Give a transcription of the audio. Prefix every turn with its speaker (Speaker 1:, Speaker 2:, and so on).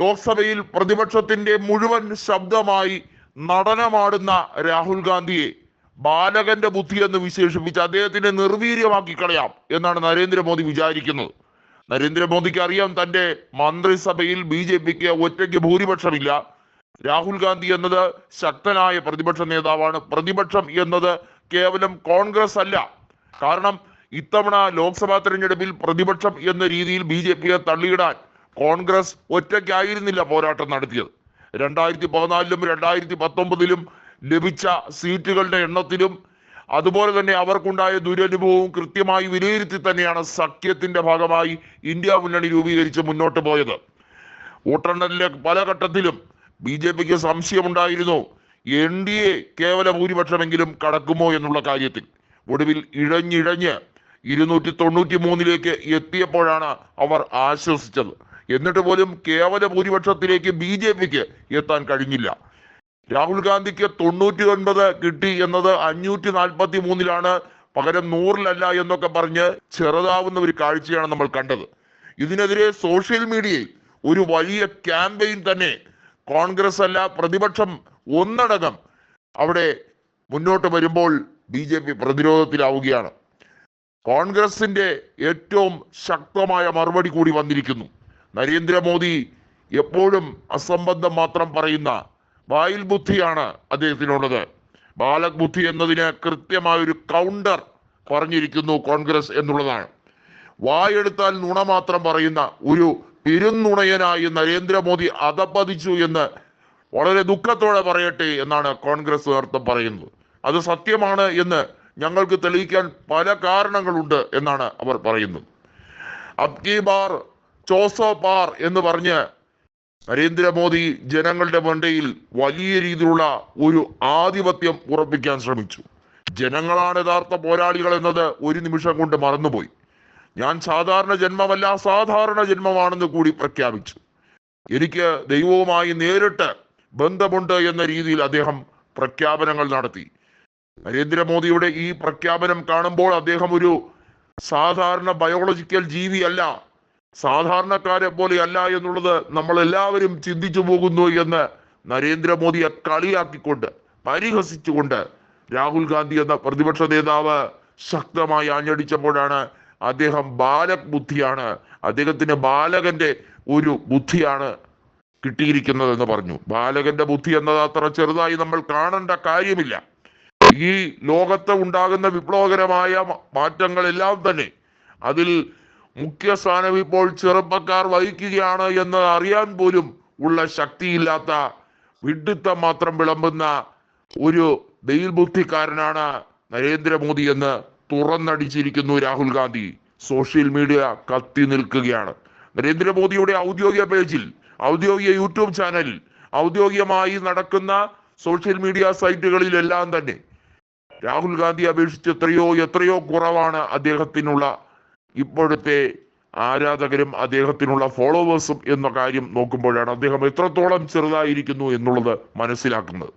Speaker 1: ലോക്സഭയിൽ പ്രതിപക്ഷത്തിന്റെ മുഴുവൻ ശബ്ദമായി നടനമാടുന്ന രാഹുൽ ഗാന്ധിയെ ബാലകന്റെ ബുദ്ധി എന്ന് വിശേഷിപ്പിച്ച് അദ്ദേഹത്തിനെ നിർവീര്യമാക്കി കളയാം എന്നാണ് നരേന്ദ്രമോദി വിചാരിക്കുന്നത്. നരേന്ദ്രമോദിക്ക് അറിയാം തന്റെ മന്ത്രിസഭയിൽ ബി ജെ പിക്ക് ഒറ്റയ്ക്ക് ഭൂരിപക്ഷമില്ല. രാഹുൽ ഗാന്ധി എന്നത് ശക്തനായ പ്രതിപക്ഷ നേതാവാണ്. പ്രതിപക്ഷം എന്നത് കേവലം കോൺഗ്രസ് അല്ല. കാരണം ഇത്തവണ ലോക്സഭാ തെരഞ്ഞെടുപ്പിൽ പ്രതിപക്ഷം എന്ന രീതിയിൽ ബി ജെ പിയെ തള്ളിയിടാൻ കോൺഗ്രസ് ഒറ്റയ്ക്കായിരുന്നില്ല പോരാട്ടം നടത്തിയത്. രണ്ടായിരത്തി പതിനാലിലും രണ്ടായിരത്തി പത്തൊമ്പതിലും ലഭിച്ച സീറ്റുകളുടെ എണ്ണത്തിലും അതുപോലെ തന്നെ അവർക്കുണ്ടായ ദുരനുഭവവും കൃത്യമായി വിലയിരുത്തി തന്നെയാണ് സഖ്യത്തിന്റെ ഭാഗമായി ഇന്ത്യ മുന്നണി രൂപീകരിച്ച് മുന്നോട്ട് പോയത്. വോട്ടെണ്ണലിലെ പല ഘട്ടത്തിലും ബി ജെ പിക്ക് സംശയമുണ്ടായിരുന്നു. എൻ ഡി എ കേവല ഭൂരിപക്ഷമെങ്കിലും കടക്കുമോ എന്നുള്ള കാര്യത്തിൽ. ഒടുവിൽ ഇഴഞ്ഞിഴഞ്ഞ് ഇരുന്നൂറ്റി തൊണ്ണൂറ്റി മൂന്നിലേക്ക് എത്തിയപ്പോഴാണ് അവർ ആശ്വസിച്ചത്. എന്നിട്ട് പോലും കേവല ഭൂരിപക്ഷത്തിലേക്ക് ബി ജെ പിക്ക് എത്താൻ കഴിഞ്ഞില്ല. രാഹുൽ ഗാന്ധിക്ക് തൊണ്ണൂറ്റി ഒൻപത് കിട്ടി എന്നത് അഞ്ഞൂറ്റി നാൽപ്പത്തി മൂന്നിലാണ് പകരം നൂറിലല്ല എന്നൊക്കെ പറഞ്ഞ് ചെറുതാവുന്ന ഒരു കാഴ്ചയാണ് നമ്മൾ കണ്ടത്. ഇതിനെതിരെ സോഷ്യൽ മീഡിയയിൽ ഒരു വലിയ ക്യാമ്പയിൻ തന്നെ കോൺഗ്രസ് അല്ല പ്രതിപക്ഷം ഒന്നടങ്കം അവിടെ മുന്നോട്ട് വരുമ്പോൾ ബി ജെ പി പ്രതിരോധത്തിലാവുകയാണ്. കോൺഗ്രസിന്റെ ഏറ്റവും ശക്തമായ മറുപടി കൂടി വന്നിരിക്കുന്നു. നരേന്ദ്രമോദി എപ്പോഴും അസംബന്ധം മാത്രം പറയുന്ന വായിൽ ബുദ്ധിയാണ് അദ്ദേഹത്തിനുള്ളത്. ബാലക് ബുദ്ധി എന്നതിന് കൃത്യമായ ഒരു കൗണ്ടർ പറഞ്ഞിരിക്കുന്നു കോൺഗ്രസ് എന്നുള്ളതാണ്. വായെടുത്താൽ നുണ മാത്രം പറയുന്ന ഒരു പെരുന്നുണയനായി നരേന്ദ്രമോദി അതപ്പതിച്ചു എന്ന് വളരെ ദുഃഖത്തോടെ പറയട്ടെ എന്നാണ് കോൺഗ്രസ് നേതൃത്വം പറയുന്നത്. അത് സത്യമാണ് എന്ന് ഞങ്ങൾക്ക് തെളിയിക്കാൻ പല കാരണങ്ങളുണ്ട് എന്നാണ് അവർ പറയുന്നത്. അബ്കി ബാർ ചോസോ ബാർ എന്ന് പറഞ്ഞ് നരേന്ദ്രമോദി ജനങ്ങളുടെ മണ്ടയിൽ വലിയ രീതിയിലുള്ള ഒരു ആധിപത്യം ഉറപ്പിക്കാൻ ശ്രമിച്ചു. ജനങ്ങളാണ് യഥാർത്ഥ പോരാളികൾ എന്നത് ഒരു നിമിഷം കൊണ്ട് മറന്നുപോയി. ഞാൻ സാധാരണ ജന്മമല്ല സാധാരണ ജന്മമാണെന്ന് കൂടി പ്രഖ്യാപിച്ചു. എനിക്ക് ദൈവവുമായി നേരിട്ട് ബന്ധമുണ്ട് എന്ന രീതിയിൽ അദ്ദേഹം പ്രഖ്യാപനങ്ങൾ നടത്തി. നരേന്ദ്രമോദിയുടെ ഈ പ്രഖ്യാപനം കാണുമ്പോൾ അദ്ദേഹം ഒരു സാധാരണ ബയോളജിക്കൽ ജീവിയല്ല. സാധാരണക്കാരെ പോലെ അല്ല എന്നുള്ളത് നമ്മൾ എല്ലാവരും ചിന്തിച്ചു പോകുന്നു എന്ന് നരേന്ദ്രമോദിയെ കളിയാക്കിക്കൊണ്ട് പരിഹസിച്ചുകൊണ്ട് രാഹുൽ ഗാന്ധി എന്ന പ്രതിപക്ഷ നേതാവ് ശക്തമായി ആഞ്ഞടിച്ചപ്പോഴാണ് അദ്ദേഹം ബാലക് ബുദ്ധിയാണ് അദ്ദേഹത്തിന് ബാലകന്റെ ഒരു ബുദ്ധിയാണ് കിട്ടിയിരിക്കുന്നത് എന്ന് പറഞ്ഞു. ബാലകന്റെ ബുദ്ധി എന്നത് അത്ര ചെറുതായി നമ്മൾ കാണേണ്ട കാര്യമില്ല. ഈ ലോകത്ത് ഉണ്ടാകുന്ന വിപ്ലവകരമായ മാറ്റങ്ങളെല്ലാം തന്നെ അതിൽ മുഖ്യ സ്ഥാനം ഇപ്പോൾ ചെറുപ്പക്കാർ വഹിക്കുകയാണ് എന്ന് അറിയാൻ പോലും ഉള്ള ശക്തിയില്ലാത്ത വിഡിത്തം മാത്രം വിളമ്പുന്ന ഒരു ദൈൽബുദ്ധിക്കാരനാണ് ബുദ്ധിക്കാരനാണ് നരേന്ദ്രമോദി എന്ന് തുറന്നടിച്ചിരിക്കുന്നു രാഹുൽ ഗാന്ധി. സോഷ്യൽ മീഡിയ കത്തി നിൽക്കുകയാണ്. നരേന്ദ്രമോദിയുടെ ഔദ്യോഗിക പേജിൽ ഔദ്യോഗിക യൂട്യൂബ് ചാനലിൽ ഔദ്യോഗികമായി നടക്കുന്ന സോഷ്യൽ മീഡിയ സൈറ്റുകളിലെല്ലാം തന്നെ രാഹുൽ ഗാന്ധി അപേക്ഷിച്ച് എത്രയോ എത്രയോ കുറവാണ് അദ്ദേഹത്തിനുള്ള ഇപ്പോഴത്തെ ആരാധകരും അദ്ദേഹത്തിനുള്ള ഫോളോവേഴ്സും എന്ന കാര്യം നോക്കുമ്പോഴാണ് അദ്ദേഹം എത്രത്തോളം ചെറുതായിരിക്കുന്നു എന്നുള്ളത് മനസ്സിലാക്കുന്നത്.